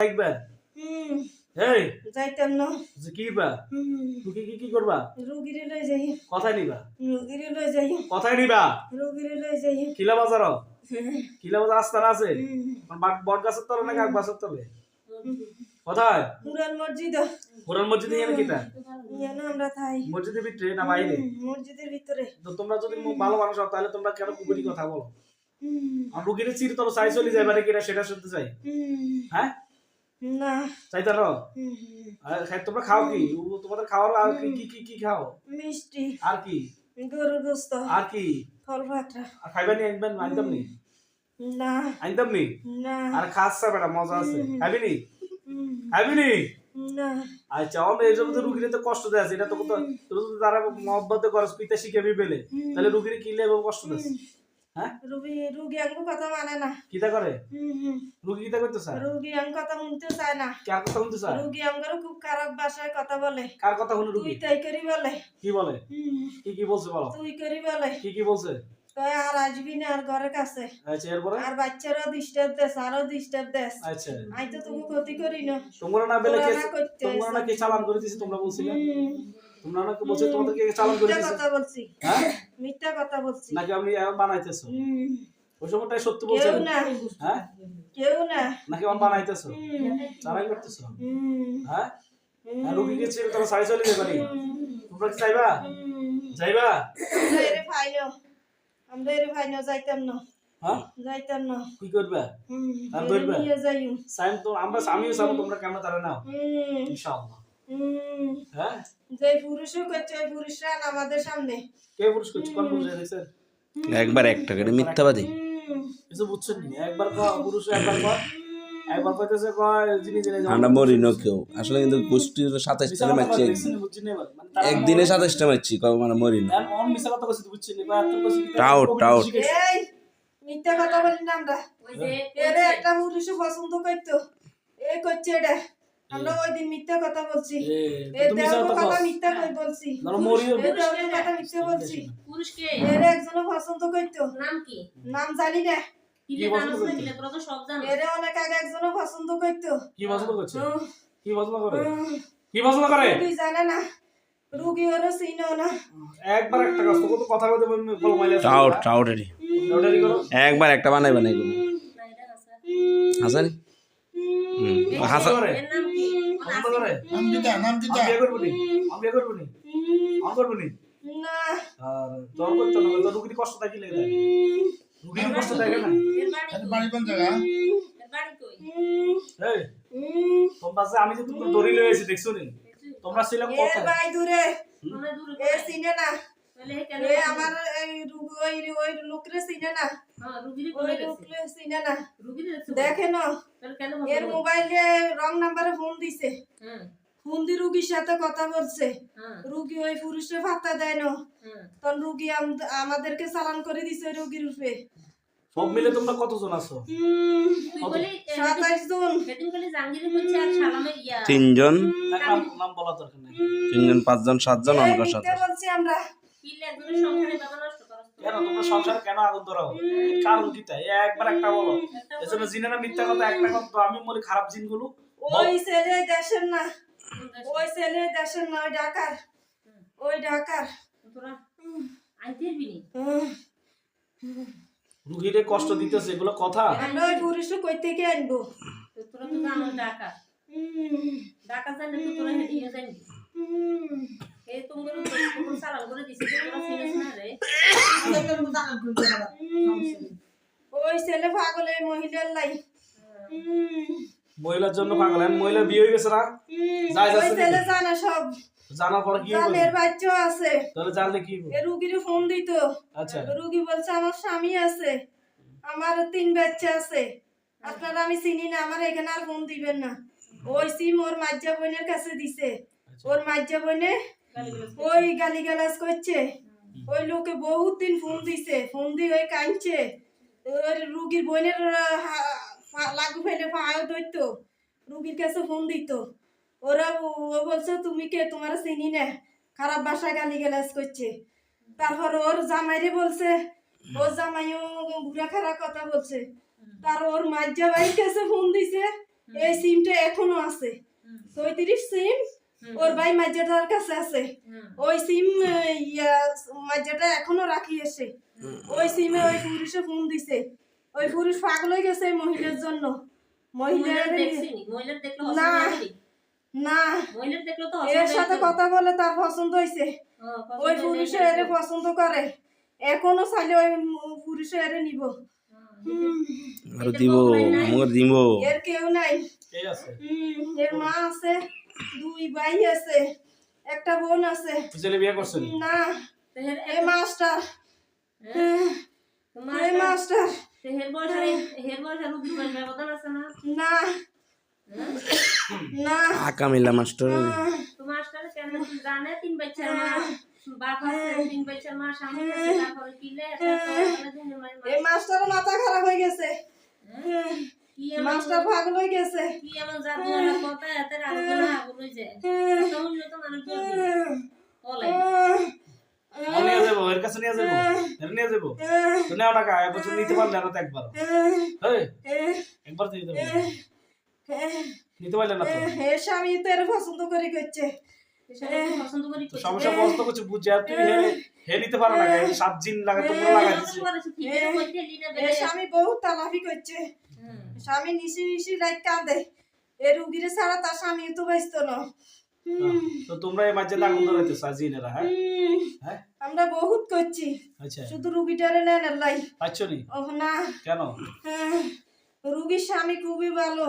দেখবে এই যাইতাম না। যে কি বা? তুমি কি কি করবা? রুগীরে লই যাই। কথাই নিবা। রুগীরে লই যাই। কথাই নিবা। রুগীরে লই যাই। কিলা বাজার? কিলা বাজার আস্তানা আছে? বট গাছের তলে না কাক গাছের তলে? কোথায়? পুরান মসজিদ। কোরআন মসজিদে এনে কিটা? যেন আমরা থাই। মসজিদের ভিতরে না বাইরে? মসজিদের ভিতরে। তো তোমরা যদি ভালো মানুষ হও তাহলে তোমরা কেন কুকুরি কথা বলো? আর রুগীর চির তোর চাই চলে যাবে নাকি কিনা সেটা শুনতে চাই। হ্যাঁ? না। চাইতা না হুম, আর তোমরা খাও কি? তোমাদের খাওয়ার আর কি কি কি কি খাও? মিষ্টি। আর কি? গরু গোস্ত। আর কি? ফল ফাটা আর খাইবা নি আনবেন আনতাম নি? না। আনতাম নি? না। আর খাসা বেটা মজা আছে। খাবি নি? হুম, খাবি নি? না। আচ্ছা আমরা এই জন্য তো রুগীরে তো কষ্ট দেয় এটা তো তোর তারা মহব্বত করস পিতা শিখাবি পেলে তাহলে রুগীরে কি লেবে কষ্ট দেয়? হ্যাঁ? রুগী রুগী আঙ্গ কথা মানে না। কিতা করে? হুম, হুম। রুগী কিতা করতে চায়? রুগী আঙ্গ কথা শুনতে চায় না। কার কথা শুনতে চায়? রুগী আমগারও খুব খারাপ ভাষায় কথা বলে। কার কথা শুনে তুই তাই করি বলে। কি বলে? কি কি বলছে বলো? তুই করি বলে। কি কি বলছে? কয় আর আসবি না আর ঘরের কাছে। আচ্ছা এরপরে? আর বাচ্চারাও ডিস্টার্ব দেশ আরও ডিস্টার্ব দেশ। আচ্ছা। তো তুমি ক্ষতি করি না। তোমরা না বেলে কে তোমরা না চালান করে দিছি তোমরা বলছিলে? তোমরা না বলছে তোমাদেরকে চালান করে মিথ্যা কথা বলছি। হ্যাঁ? মিথ্যা কথা বলছি। নাকি আমি বানাইতেছো? ওই সময়টাই সত্য কেউ বলছেন হ্যাঁ? কেউ না। নাকি বানাইতেছো? চালাই করতেছো? হ্যাঁ? আর রুগীকে ছেড়ে তোমরা সাড়ে চলে যাবে নি তোমরা কি চাইবা হুম। যাইবা? আমরা যাইতাম না। হ্যাঁ? যাইতাম না। কি করবা? আর ধরবা? নিয়ে তো আমরা আমিও চাবো তোমরা কেমন তারা নাও? ইনশাআল্লাহ। হ্যাঁ? যে পুরুষও করছে ওই পুরুষরা আমাদের সামনে। কে পুরুষ করছে? কোন পুরুষ দেখছেন একবার একটা করে মিথ্যাবাদী। কিছু বুঝছেন নি? একবার কয় পুরুষ একবার কয়। একবার কইতেছে কয় যিনি যিনি আমরা মরি ন কেউ। আসলে কিন্তু গোষ্ঠীর মারছি একদিনে সাতাশটা মারছি কবে মানে মরি না অন মিছা কথা বুঝছেন নি? এত কইছি টাউট, টাউট। এই মিথ্যা কথা বলি না আমরা। এরে একটা পুরুষও পছন্দ করতো। এ করছে এটা। আমরা ওই দিন মিথ্যা কথা বলছি। কথা মিথ্যা কই বলছি? কথা মিথ্যা বলছি। পুরুষকে। এর একজনও পছন্দ করতো নাম কি? নাম জানি না। কিলে বছর জানোস না করতে? কিলে তোরা তো সব জানো। এরে অনেক আগে একজনও পছন্দ করতো কি পছন্দ করছে? কি পছন্দ করে? কি পছন্দ করে? রুগী জানে না রুগী না। একবার একটা কাজ তো কথা বলতে বল মাইলে টাউট টাউটেরই একবার একটা বানাই বানাই করব না এটা আছে। হাসানি নাম নাম দিতা আমি নি? আমি নি? আমি করব নি? না। আর তোর করতে না তোর রুগীর কষ্ট থাকি লেগে যায়? রুগীর কষ্ট থাকে না এর বাড়ি এর কই? বাড়ি কোন জায়গা? এর বাড়ি কই? এই তোমরা যে আমি যে তুমি দড়ি লয়ে আছি দেখছ নি? তোমরা ছিলাম এর কোথায়? ভাই দূরে। মনে দূরে এ চিনে না। আমার এই ওই ওই লোকরে চিনে না। হ্যাঁ ওই লোকরে চিনে না। দেখে না। এর মোবাইলে রং নাম্বারে ফোন দিছে। হ্যাঁ। রুগীর সাথে কথা বলছে। হ্যাঁ। রুগী ওই পুরুষে ভাতা দেয় না। তখন রুগী আমাদেরকে চালান করে দিছে রুগীর রূপে। সব মিলে তোমরা কতজন আছো? তিনজন। নাম বলা দরকার নাই। তিনজন পাঁচজন সাতজন। বলছি আমরা। কিলে একজনের সংসারে বাবা নষ্ট করছ তো। কেন? তোমরা সংসারে কেন আগুন ধরাও? কারণ কি তাই? একবার একটা বলো। এজন্য জিনেরা মিথ্যা কথা একটা কথা আমি বলি খারাপ জিনগুলো। ওই ছেলে দেশের না। ওই ছেলে দেশের না ওই ঢাকার ওই ঢাকার আইতে পারবি রুগীরে কষ্ট দিতেছে এগুলো কথা? আমরা ওই পুরুষ কই থেকে আনব? তোরা তো জানো ঢাকা হুম। জানলে তো তোরা হেডিয়ে জানবি হুম। এই তোমাদের তোমার সালাম করে দিছি তোরা চিনিস না রে ওই ছেলে পাগল এই মহিলার লাই হুম। মহিলার জন্য পাগল। এখন মহিলা বিয়ে হয়ে গেছে না। যাই যাচ্ছে নাকি? সব। জানার পরে কি জানের বাচ্চাও আছে। তাহলে জানলে কি এ রুগীর ফোন দিত। আচ্ছা। রুগী বলছে আমার স্বামী আছে। আমার তিন বাচ্চা আছে। আপনারা আমি চিনি না আমার এখানে আর ফোন দিবেন না। ওই সিম ওর মাজ্জা বোনের কাছে দিছে। ওর মাজ্জা বোনে ওই গালি গালাজ করছে। ওই লোকে বহুত দিন ফোন দিছে। ফোন দিয়ে ওই কাঁদছে। ওই রুগীর বোনের লাগু ফেলে পাহাড় ধরতো রুগীর কাছে ফোন দিত। ওরা ও বলছে, তুমি কে? তোমার চিনি না। খারাপ ভাষা গালি গালাজ করছে। তারপর ওর জামাইরে বলছে ওর জামাইও ঘুরা খারাপ কথা বলছে। তার ওর মাজ্জা ভাইয়ের কাছে ফোন দিছে, এই সিমটা এখনও আছে। চৌত্রিশ সিম ওর ভাই মাঝেটার কাছে আছে। ওই সিম ইয়া এখনও রাখি এসে। ওই সিমে ওই পুরুষে ফোন দিছে। ওই পুরুষ পাগল হয়ে গেছে এই মহিলার জন্য। মহিলার মহিলার দেখছিনি? মহিলার দেখলে না। না। মহিলার দেখলে তো এর সাথে কথা বলে তার পছন্দ হয়েছে। হ্যাঁ, ওই পছন্দ পুরুষে নেই এরে পছন্দ করে। এখনও চাইলে ওই পুরুষে এরে নিব। হুম, আর দিব আমার দিব। এর কেউ নাই। হুম, এর মা আছে দুই ভাই আছে একটা বোন আছে। ছেলে বিয়ে করছেন না? এ মাস্টার। তোমার এ মাস্টার। বয়স হের বয়স আর রুগীর বয়স আছে না না না আকা মিলা মাস্টার তো মাস্টার কেন জানে তিন বাচ্চার মা বাপ আছে তিন বাচ্চার মা স্বামী আছে তারপরে কিলে এই মাস্টার মাথা খারাপ হয়ে গেছে কি এমন মাস্টার পাগল হয়ে গেছে কি এমন জাদু আর কথা এত আলোচনা আগুলো যায় তখন তো মানুষ ও নিয়ে যাব এর কাছে নিয়ে যাব? এর নিয়ে যাব? তো নেও টাকা এবছর নিতে পারলে না তো একবার। এই, একবার তো নিতে পারলে নিতে পারলে না তো? এর স্বামী তো এর পছন্দ করে করছে। এসব তো পছন্দ করি তো সমস্যা পছন্দ করছে বুঝে আর তুমি হে হে নিতে পারো না সাত জিন লাগে তোমরা লাগাই দিছে। স্বামী বহুত তালাফি করছে। স্বামী নিশি নিশি রাত কাঁদে এ রুগীরে ছাড়া তার স্বামী তো ব্যস্ত না তো তোমরা এই মাঝে আগুন ধরাইতেছো আজ জিনেরা হ্যাঁ? হ্যাঁ? আমরা বহুত করছি। আচ্ছা। শুধু রুগীটারে নেন লাই পাচ্ছ নি? ও না। কেন? হ্যাঁ, রুগীর স্বামী খুবই ভালো।